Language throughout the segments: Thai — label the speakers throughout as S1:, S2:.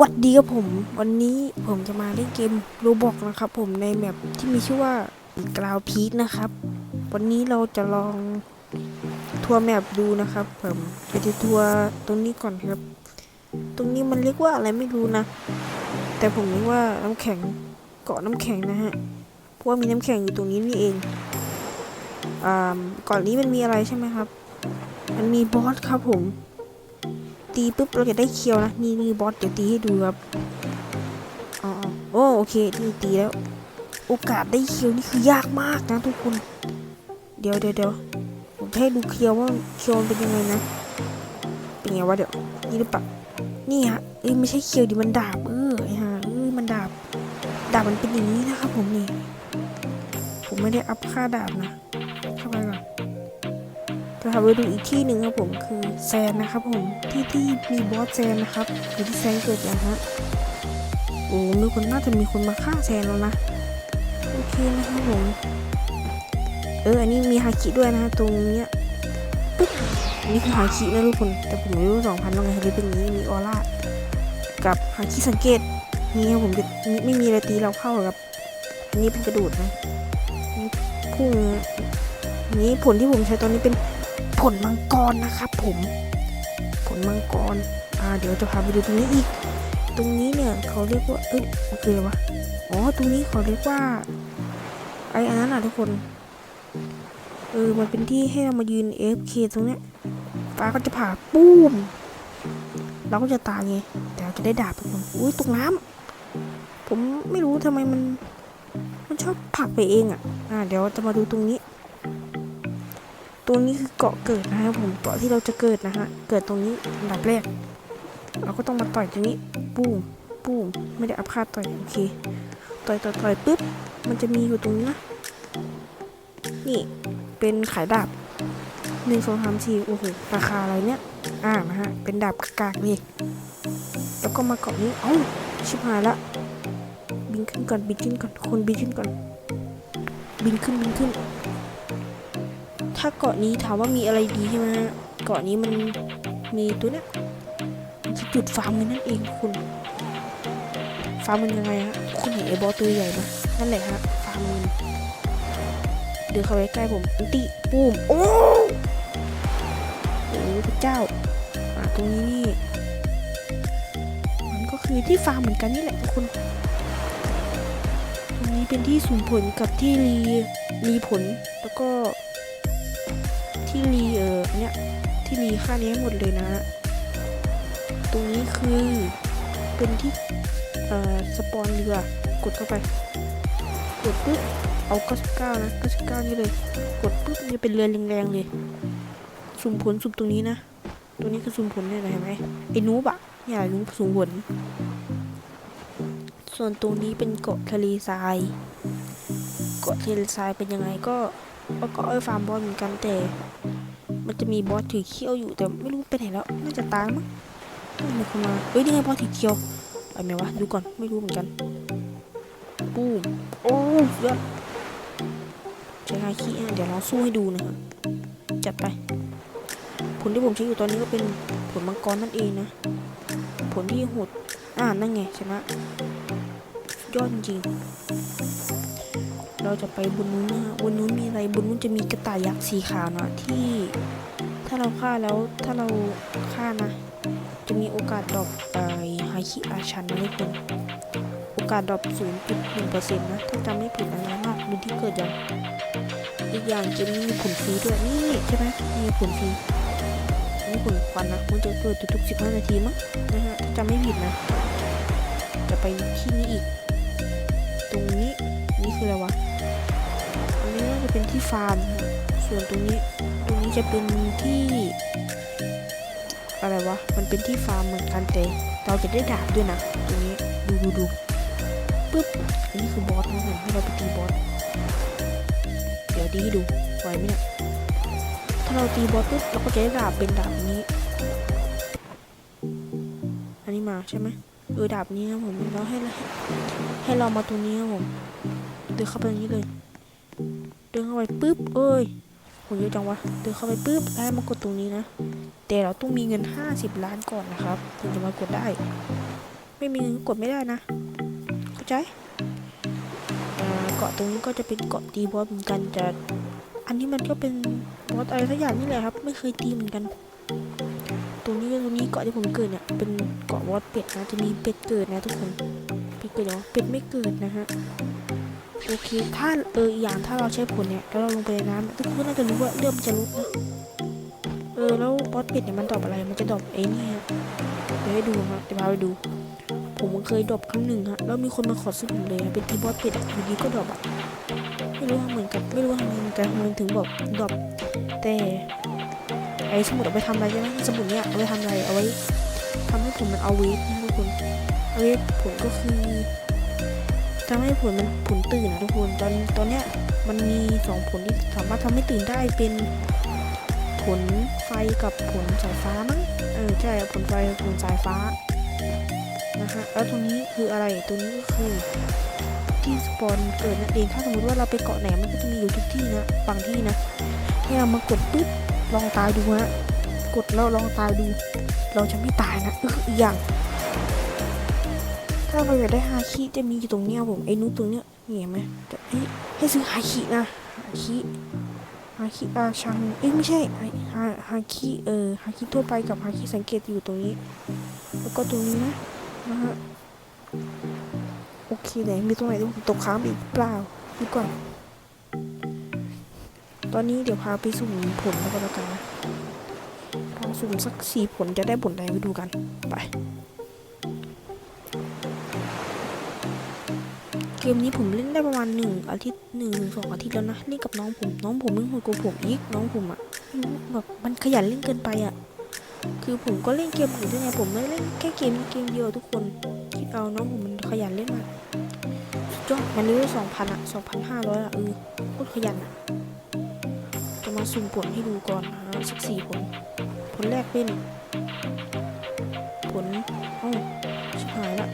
S1: วัสดีครับผม วันนี้ผมจะมาเล่นเกมโรบอกนะครับผมในแมปที่มีชื่อว่ากราวพีคนะครับ วันนี้เราจะลองทัวร์แมปดูนะครับผมจะจะทัวร์ตรงนี้ก่อนครับ ตรงนี้มันเรียกว่าอะไรไม่รู้นะ แต่ผมเรียกว่าน้ำแข็งเกาะน้ำแข็งนะฮะเพราะว่ามีน้ำแข็งอยู่ตรงนี้นี่เองอ่าก่อนนี้มันมีอะไรใช่ไหมครับ มันมีบอสครับผม ตีปุ๊บเราจะได้เคียวนะนี่นี่บอสเดี๋ยวตีให้ดูครับอ๋อโอ้โอเคนี่ตีแล้ว โอกาสได้เคียวนี่คือยากมากนะทุกคน เดี๋ยวเดี๋ยวเดี๋ยวผมให้ดูเคียวว่าเคียวมันเป็นยังไงนะเป็นไงวะเดี๋ยวนี่หรือเปล่านี่ฮะเอ้ยไม่ใช่เคียวดิมันดาบเออไอ้ห่าเอ้ยมันดาบดาบมันเป็นอย่างนี้นะครับผมนี่ผมไม่ได้อัพค่าดาบนะ จะพาไปดูอีกที่หนึ่งครับผมคือแซนนะครับผมที่ที่มีบอสแซนนะครับอยู่ที่แซนเกิดอย่างฮะโอ้มีคนน่าจะมีคนมาฆ่าแซนแล้วนะโอเคนะครับผมเอออันนี้มีฮาคิด้วยนะฮะตรงเนี้ยปุ๊บนี่คือฮาคินะทุกคน แต่ผมไม่รู้สองพันว่าไงเลยเป็นนี้มีออร่ากับฮาคิสังเกตนี่ครับผมจะไม่ไม่มีอะไรตีเราเข้ากครับอันนี้เป็นกระโดดนะนี่พุ่งนี้ผลที่ผมใช้ตอนนี้เป็น ผลมังกรนะครับผม ผลมังกร อ่า เดี๋ยวจะพาไปดูตรงนี้อีก ตรงนี้เนี่ยเขาเรียกว่า เอ้ยมันคืออะไรวะ อ๋อ ตรงนี้เขาเรียกว่า ไอ้อันนั้นอะทุกคน เออ มันเป็นที่ให้เรามายืน AFK ตรงเนี้ย ฟ้าก็จะผ่าปุ้ม เราก็จะตายไง แต่เราจะได้ดาบทุกคนอุ้ยตกน้ำผมไม่รู้ทำไมมัน มันชอบผักไปเองอะ อ่า เดี๋ยวจะมาดูตรงนี้ ตรงนี้คือเกาะเกิดนะครับผมเกาะที่เราจะเกิดนะฮะเกิดตรงนี้อันดับแรก เราก็ต้องมาต่อยตรงนี้ปูมปูมไม่ได้อัพค่าต่อยโอเคต่อยต่อยต่อยปุ๊บมันจะมีอยู่ตรงนี้นะนี่เป็นขายดาบหนึ่งสองสามสี่โอ้โหราคาอะไรเนี่ยอ่านะฮะเป็นดาบกากนี่แล้วก็มาเกาะนี้เอ้าชิบหายละบินขึ้นก่อนบินขึ้นก่อนคนบินขึ้นก่อน บินขึ้นบินขึ้น ถ้าเกาะนี้ถามว่ามีอะไรดีใช่ไหมเกาะนี้มันมีตัวเนี้ยมันคือจุดฟาร์มมันนั่นเองคุณ ฟาร์มมันยังไงฮะทุกคนเห็นไอ้บอสตัวใหญ่ไหมนั่นแหละฮะฟาร์มมันเดินเข้าไปใกล้ผมติปูมโอ้โหพระเจ้าอ่าตรงนี้นี่มันก็คือที่ฟาร์มเหมือนกันนี่แหละทุกคนตรงนี้เป็นที่สุ่มผลกับที่รีรีผลแล้วก็ ที่รีเอออันเนี้ยที่รีค่านี้หมดเลยนะ ตรงนี้คือเป็นที่เอ่อสปอนเรือกดเข้าไป กดปุ๊บเอา99นะ99นี่เลย กดปุ๊บจะเป็นเรือแรงๆเลยสุ่มผลสุ่มตรงนี้นะตัวนี้คือสุ่มผลเนี่ยนะเห็นไหมไอ้นูบอะอย่านูบสุ่มผล ส่วนตรงนี้เป็นเกาะทะเลทราย เกาะทะเลทรายเป็นยังไงก็ แล้วก็เอ้ยฟาร์มบอสเหมือนกันแต่ มันจะมีบอสถือเขี้ยวอยู่แต่ไม่รู้ไปไหนแล้ว น่าจะตายมั้งต้อมีคนมาเอ้ยนี่ไงบอสถือเขี้ยวไปไหมวะดูก่อนไม่รู้เหมือนกันปูมโอ้เยอะใช้ฮาคิเดี๋ยวเราสู้ให้ดูนะครับจัดไป ผลที่ผมใช้อยู่ตอนนี้ก็เป็นผลมังกรนั่นเองนะ ผลที่หดอ่านั่นไงชนะยอดจริง เราจะไปบนนู้นนะฮะบนนู้นมีอะไรบนนู้นจะมีกระต่ายยักษ์สีขาวนะที่ถ้าเราฆ่าแล้วถ้าเราฆ่านะ จะมีโอกาสดรอปไอไฮคิอาชันนะทุกคนโอกาสดรอป0.1%นะถ้าจำไม่ผิดนะมากดูที่เกิดอย่างอีกอย่างเกมนี้มีผลฟรีด้วยนี่ใช่ไหมมีผลฟรีนี่ผลควันนะมันจะเกิดทุกๆ15นาทีมั้งนะฮะจำไม่ผิดนะ จะไปที่นี้อีก ตรงนี้ นี่คืออะไรวะ อันนี้น่าจะเป็นที่ฟาร์ม ส่วนตรงนี้ ตรงนี้จะเป็นที่ อะไรวะ มันเป็นที่ฟาร์มเหมือนกันแต่เราจะได้ดาบด้วยนะ ตรงนี้ ดูดูดูปึ๊บ อันนี้คือบอสนะผมให้เราไปตีบอส เดี๋ยวดีให้ดูไหวไหมเนี่ย ถ้าเราตีบอสปุ๊บเราก็จะได้ดาบเป็นดาบนี้ อันนี้มาใช่ไหมเออดาบนี้นะผมแล้วให้เราให้เรามาตรงนี้ครับผม เดินเข้าไปตรงนี้เลย เดินเข้าไปปุ๊บเอ้ยโหเยอะจังวะ เดินเข้าไปปุ๊บแล้วให้มากดตรงนี้นะ แต่เราต้องมีเงิน 50 ล้านก่อนนะครับ ถึงจะมากดได้ ไม่มีเงินกดไม่ได้นะ เข้าใจเกาะตรงนี้ก็จะเป็นเกาะตีบอสเหมือนกันแต่อันนี้มันก็เป็นบอสอะไรสักอย่างนี่แหละครับ ไม่เคยตีเหมือนกันตรงนี้ตรงนี้เกาะที่ผมเกิดเนี่ยเป็นเกาะบอสเป็ดนะจะมีเป็ดเกิดนะทุกคนเป็ดเกิดเหรอเป็ดไม่เกิดนะฮะ โอเค ถ้าเอออย่างถ้าเราใช้ผลเนี่ยแล้วเราลงไปในน้ำทุกคนน่าจะรู้ว่าเรื่องมันจะลุกนะ เออ แล้วบอสเป็ดเนี่ยมันดรอปอะไร มันจะดรอปไอ้นี่ฮะเดี๋ยวให้ดูฮะเดี๋ยวพาไปดู ผมเคยดรอปครั้งหนึ่งฮะ แล้วมีคนมาขอซื้อผมเลยเป็นทีบอสเป็ดอยู่ดีก็ดรอปอะไม่รู้ว่าเหมือนกับไม่รู้ว่าทำไมเหมือนกันทำไมถึงแบอกดรอปแต่ไอ้สมุดเอาไปทำอะไรใช่ไหมสมุดเนี่ยเอาไปทำอะไร เอาไว้ทำให้ผมมันเอาเวทนะทุกคน เอาเวทผลก็คือ ทำให้ผลมันผลตื่นนะทุกคนตอนตอนเนี้ยมันมีสองผลที่สามารถทำให้ตื่นได้เป็นผลไฟกับผลสายฟ้ามั้งเออใช่ผลไฟกับผลสายฟ้านะฮะแล้วตรงนี้คืออะไรตัวนี้ก็คือที่สปอนเกิดนั่นเองถ้าสมมติว่าเราไปเกาะไหนมันก็จะมีอยู่ทุกที่นะบางที่นะให้เรามากดปุ๊บลองตายดูฮะกดแล้วลองตายดู เราจะไม่ตายนะเอออีกอย่าง ถ้าเราอยากได้ฮาคิจะมีอยู่ตรงเนี้ยผมไอ้นุ๊ตตรงเนี้ยเห็นไหมจะให้ให้ซื้อฮาคินะฮาคิฮาคิอาชังเอ้ยไม่ใช่ฮาฮาคิเออฮาคิทั่วไปกับฮาคิสังเกตอยู่ตรงนี้ แล้วก็ตรงนี้นะนะฮะโอเคไหนมีตรงไหนที่ผมตกค้างอีกเปล่าดูก่อนตอนนี้เดี๋ยวพาไปสุ่มผลแล้วก็แล้วกันนะพาสุ่มสักสี่ผลจะได้ผลใดไปดูกันไป เกมนี้ผมเล่นได้ประมาณหนึ่งอาทิตย์หนึ่งสองอาทิตย์แล้วนะเล่นกับน้องผมน้องผมเล่นหัวกูผมอีกน้องผมอะไม่รู้แบบมันขยันเล่นเกินไปอะคือผมก็เล่นเกมอื่นด้วยไงผมไม่เล่นแค่เกมเกมเดียวทุกคนคิดเอาน้องผมมันขยันเล่นมากสุดยอดมันเลเวสองพันอะสองพันห้าร้อยอะเออโคตรขยันอะจะมาสุ่มผลให้ดูก่อนนะสักสี่ผลผลแรกเป็นผลโอ้ชิบหายละ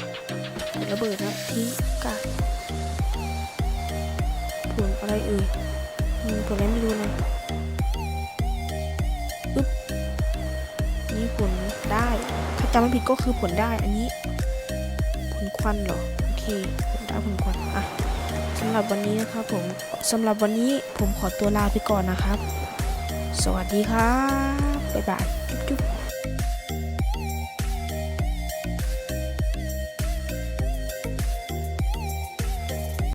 S1: ผลระเบิดนะทิ้งกา ผลอะไรเอ่ยอืมผลอะไรไม่รู้นะนี่ผลได้ ถ้าจำไม่ผิดก็คือผลได้อันนี้ผลควันเหรอโอเคผลได้ผลควันอะสำหรับวันนี้นะครับผมสำหรับวันนี้ผมขอตัวลาไปก่อนนะครับ สวัสดีครับบ๊ายบาย